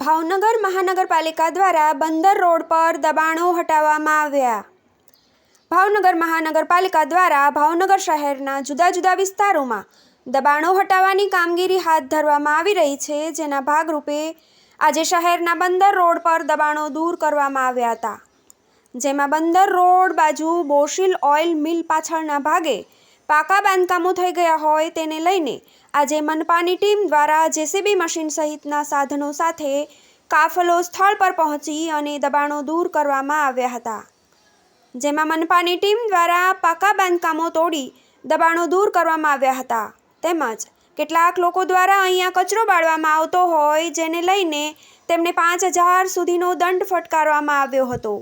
ભાવનગર મહાનગરપાલિકા દ્વારા બંદર રોડ પર દબાણો હટાવવામાં આવ્યા. ભાવનગર મહાનગરપાલિકા દ્વારા ભાવનગર શહેરના જુદા જુદા વિસ્તારોમાં દબાણો હટાવવાની કામગીરી હાથ ધરવામાં આવી રહી છે, જેના ભાગરૂપે આજે શહેરના બંદર રોડ પર દબાણો દૂર કરવામાં આવ્યા હતા. જેમાં બંદર રોડ બાજુ બોશિલ ઓઇલ મિલ પાછળના ભાગે પાકા બાંધકામો થઈ ગયા હોય તેને લઈને આજે મનપાની ટીમ દ્વારા જેસીબી મશીન સહિતના સાધનો સાથે કાફલો સ્થળ પર પહોંચી અને દબાણો દૂર કરવામાં આવ્યા હતા. જેમાં મનપાની ટીમ દ્વારા પાકા બાંધકામો તોડી દબાણો દૂર કરવામાં આવ્યા હતા. તેમજ કેટલાક લોકો દ્વારા અહીંયા કચરો બાળવામાં આવતો હોય જેને લઈને તેમને પાંચ હજાર સુધીનો દંડ ફટકારવામાં આવ્યો હતો.